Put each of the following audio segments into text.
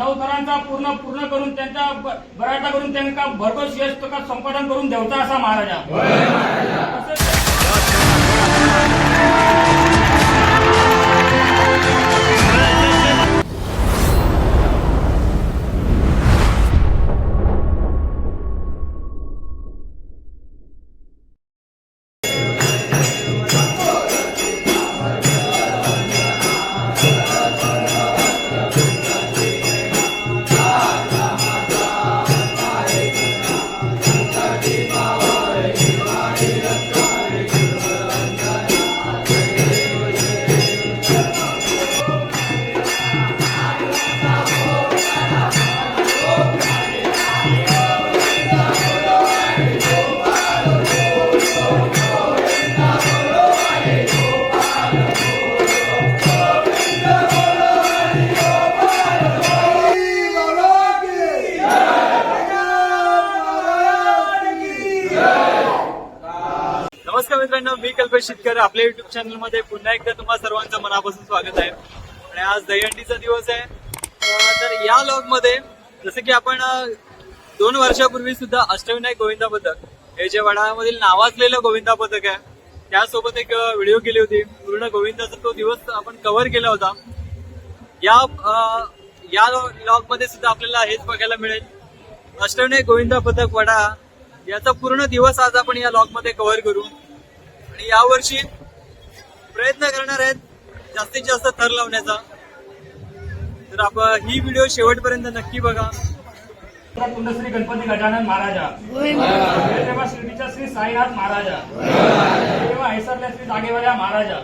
नऊ थरांचा पूर्ण पूर्ण करून त्यांचा ब- बराठा करून त्यांना भरघोस यश तुका संपादन करून देवचा असा महाराजा. कल्पेश शेतकरी आपल्या युट्यूब चॅनलमध्ये पुन्हा एकदा तुम्हा सर्वांचं मनापासून स्वागत आहे. आणि आज दहीहंडीचा दिवस आहे. तर या लॉगमध्ये जसं की आपण दोन वर्षापूर्वी सुद्धा अष्टविनायक गोविंदा पथक हे जे वडाळामधील नावाजलेलं गोविंदा पथक आहे त्यासोबत एक व्हिडिओ केली होती. पूर्ण गोविंदाचा तो दिवस आपण कव्हर केला होता. या या लॉगमध्ये सुद्धा आपल्याला हेच बघायला मिळेल. अष्टविनायक गोविंदा पथक वडा याचा पूर्ण दिवस आज आपण या लॉगमध्ये कव्हर करू. आणि यावर्षी प्रयत्न करणार आहेत जास्तीत जास्त थर लावण्याचा. तर आपण ही व्हिडिओ शेवटपर्यंत नक्की बघा. कुंड श्री गणपती गजानन महाराजा. हे देवा शिर्डीच्या श्री साईनाथ महाराजा. हे देवा हैसरल्या श्री जागेवाल्या महाराजा.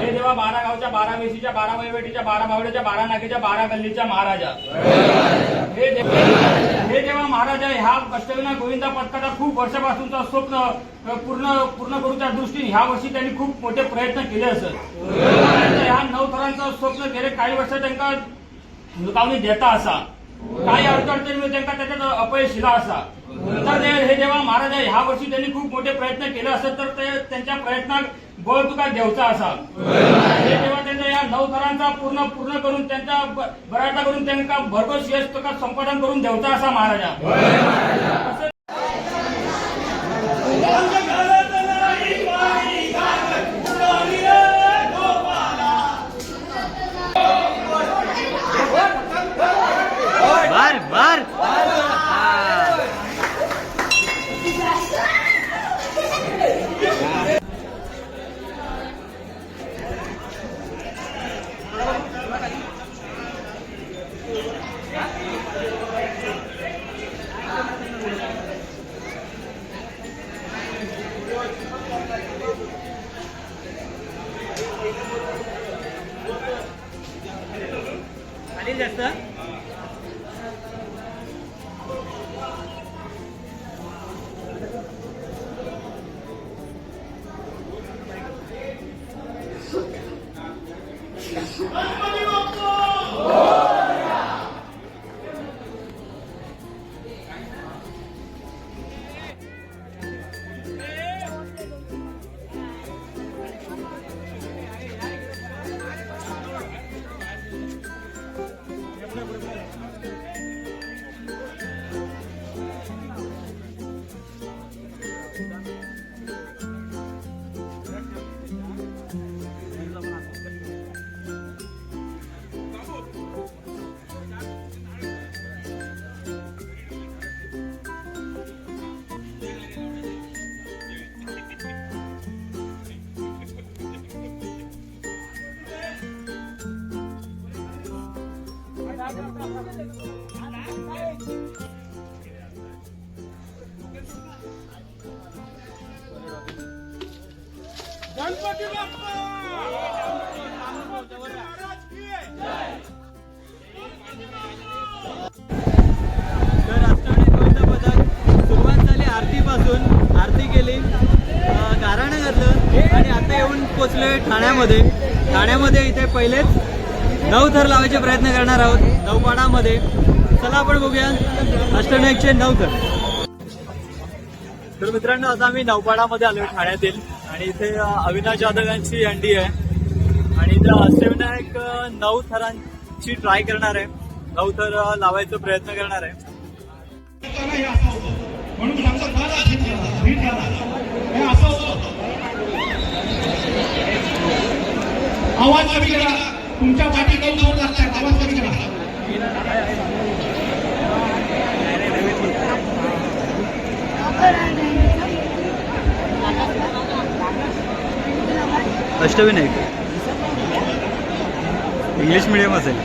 हे देवा बारा गावच्या बारा वेशीच्या बारा वैवटीच्या बारा बावड्याच्या बारा नागेच्या बारा गल्लीच्या महाराजा. हे जेव्हा हे देवा महाराजा ह्या अष्टविनायक गोविंदा पथकाचा खूप वर्षापासूनचा स्वप्न पूर्ण पूर्ण करूच्या दृष्टीने ह्या वर्षी त्यांनी खूप मोठे प्रयत्न केले असत. ह्या नऊ थरांचं स्वप्न गेले काही वर्ष त्यांना हुलकावणी देता असा. काही अडचणीमुळे म्हणजे त्यांना त्याच्यात अपयश दिला असा. तर हे जेव्हा महाराज आहे, ह्या वर्षी त्यांनी खूप मोठे प्रयत्न केले असत तर ते त्यांच्या प्रयत्नात बळ तुका देवचा असा. हे जेव्हा त्यांच्या या नऊ थरांचा पूर्ण पूर्ण करून त्यांचा ब- बराठा करून त्यांना भरघोस यश तुका संपादन करून देवचा असा महाराजा. गणपती बाप्पा! तर अष्टविनायक गोविंदा सुरुवात झाली आरतीपासून. आरती केली. अं, गाराणं घातलं आणि आता येऊन पोचलोय ठाण्यामध्ये. ठाण्यामध्ये इथे पहिलेच नऊ थर लावायचे प्रयत्न करणार आहोत. नऊपाडामध्ये. चला आपण बघूया. अष्टनायकचे नऊ थर. मित्रांनो आता आम्ही नौपाडामध्ये आलो ठाण्यातील. आणि इथे अविनाश जाधव यांची अंडी आहे आणि इथं अष्टविनायक नऊ थरांची ट्राय करणार आहे. नऊ थर लावायचा प्रयत्न करणार आहे. आवाज कमी करा. तुमच्या पाठी काही जोर लागतात आवाज कमी करा. अष्टविनायक. इंग्लिश मिडियम असेल.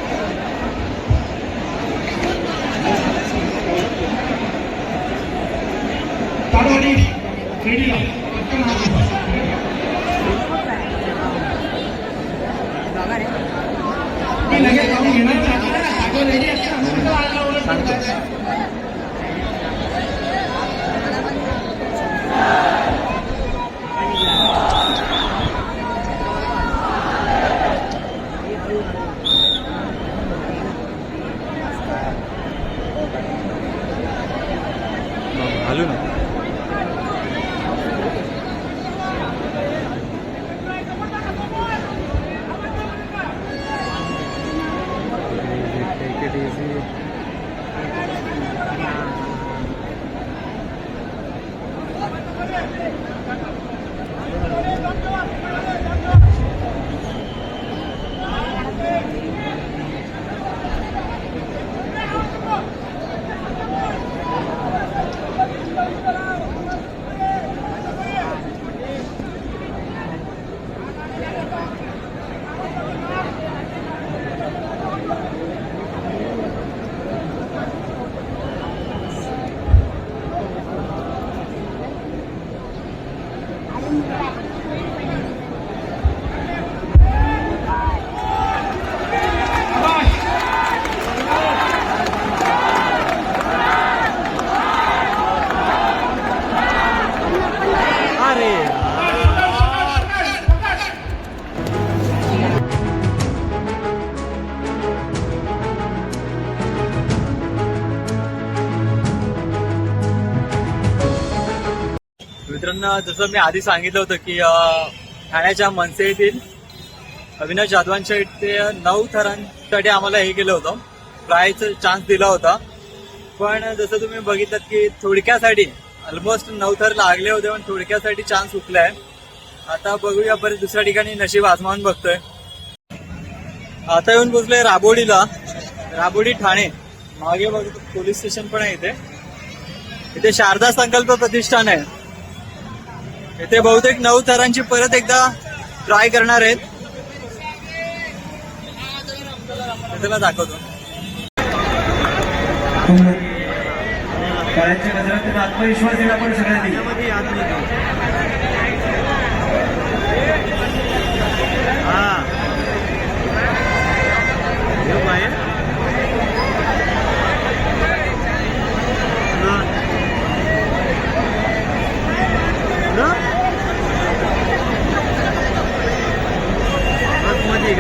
जसं मी आधी सांगितलं होतं की ठाण्याच्या मनसे येथील अविनाश जाधवांच्या इथे नऊ थरांसाठी आम्हाला हे केलं होतं. ट्रायचा चान्स दिला होता. पण जसं तुम्ही बघितलं की थोडक्यासाठी ऑलमोस्ट नऊ थर लागले होते पण थोडक्यासाठी चान्स हुकलाय आता बघूया परत दुसऱ्या ठिकाणी नशीब आजमावून बघतोय. आता येऊन पोचलोय राबोडीला. राबोडी ठाणे. मागे बघ पोलीस स्टेशन पण आहे इथे. इथे शारदा संकल्प प्रतिष्ठान आहे. इथे बहुतेक नऊ थरांची परत एकदा ट्राय करणार आहेत. दाखवतो. आत्मविश्वास दिला पण सगळ्यांनी. का एक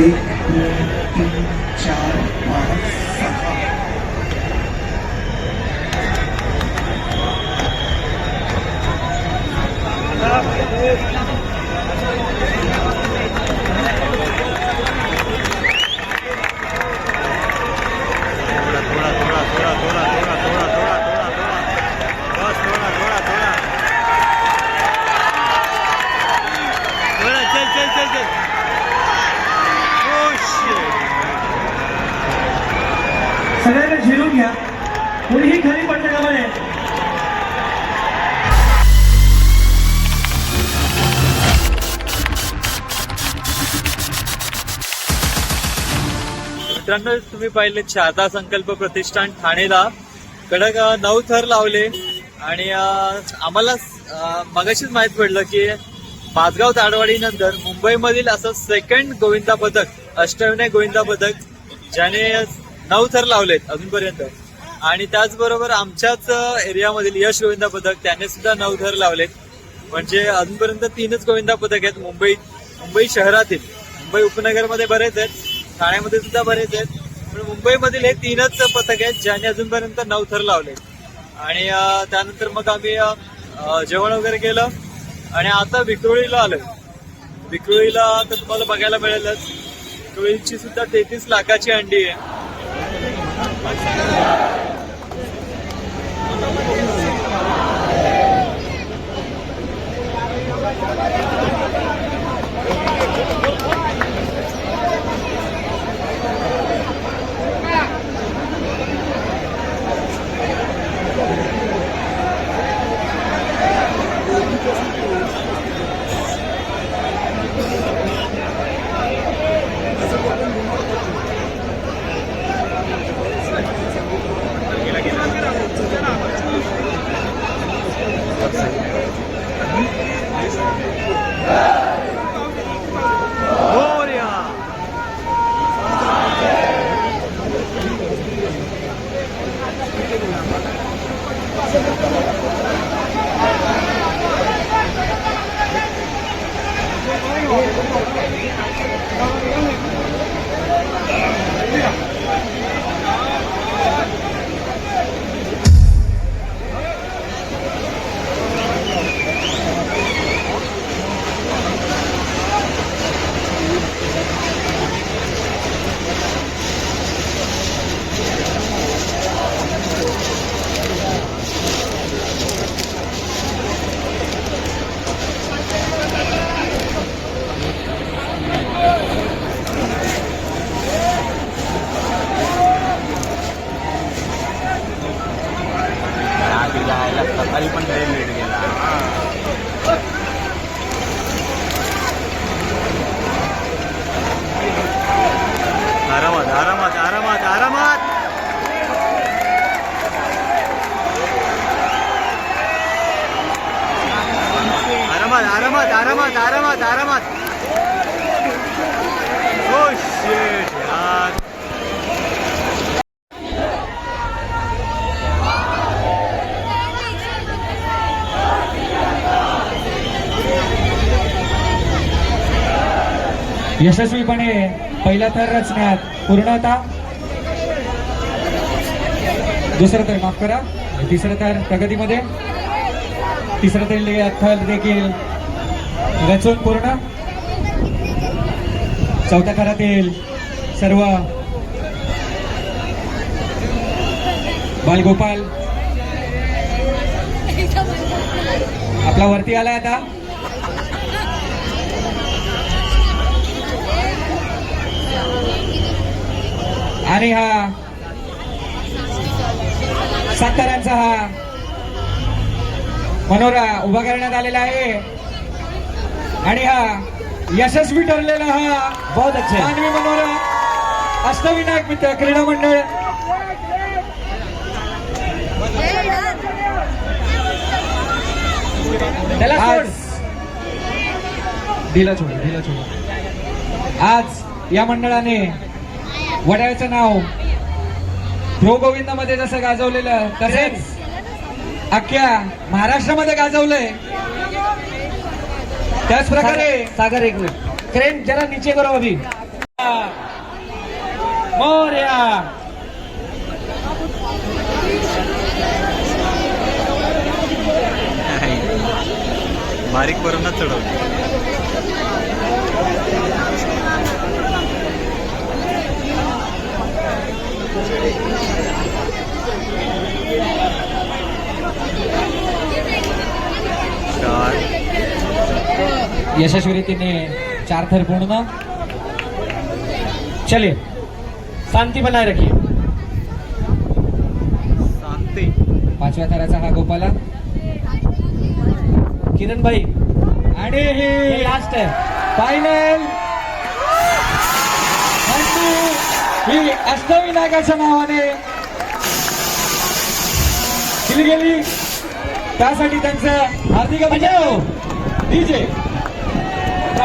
दोन कुणीही खाली पडलं का मित्रांनो तुम्ही पाहिले शारदा संकल्प प्रतिष्ठान ठाणेला. कडक नऊ थर लावले. आणि आम्हाला मगाशीच माहीत पडलं की माझगाव ताडवाडीनंतर मुंबईमधील असं सेकंड गोविंदा पदक अष्टविनय गोविंदा पदक ज्याने नऊ थर लावलेत अजूनपर्यंत. आणि त्याचबरोबर आमच्याच एरियामधील यश गोविंदा पथक त्याने सुद्धा नऊ धर लावलेत म्हणजे अजूनपर्यंत तीनच गोविंदा पथक आहेत मुंबई मुंबई शहरातील. मुंबई उपनगरमध्ये बरेच आहेत ठाण्यामध्ये सुद्धा बरेच आहेत. पण मुंबईमधील हे तीनच पथक आहेत ज्याने अजूनपर्यंत नऊ थर लावले. आणि त्यानंतर मग आम्ही जेवण वगैरे केलं. आणि आता विक्रोळीला आलो विक्रोळीला तर तुम्हाला बघायला मिळेलच. विक्रोळीची सुद्धा तेहतीस लाखाची अंडी आहे. Thank you. Aramat, aramat, aramat, aramat. Aramat, aramat, aramat, aramat, aramat. Oh shit, ya. यशस्वीपणे पहिला थर रचण्यात पूर्णता. दुसरं तर माफ करा. तिसरं तर प्रगतीमध्ये. तिसरं तरी थर देखील रचून पूर्ण. चौथ्या थरातील सर्व बालगोपाल. आपला वरती आलाय आता. आणि हा. साताऱ्यांचा हा. मनोरा उभा करण्यात आलेला आहे. आणि हा यशस्वी ठरलेला हा. बहुत अच्छा मानवी मनोरा अष्टविनायक मित्र क्रीडा मंडळ. आज या मंडळाने वडाळ्याचं नाव. प्रो गोविंदामध्ये जसं गाजवलेलं तसेच अख्ख्या महाराष्ट्रामध्ये गाजवलंय. त्याच प्रकारे सागर एक मिनिट. क्रेन जरा नीचे करो अभी. मोर्या. बारीक पोरांना चढवलं चार यशस्वी रीतीने चार थर पूर्ण. चलिए शांती बनाए रखिए. शांती. पाचव्या थराचा हा गोपाला. किरण भाई आणि हे लास्ट फायनल ही अष्टविनायकाच्या नावाने केली गेली. त्यासाठी त्यांचं हार्दिक अभिनंदन. डीजे.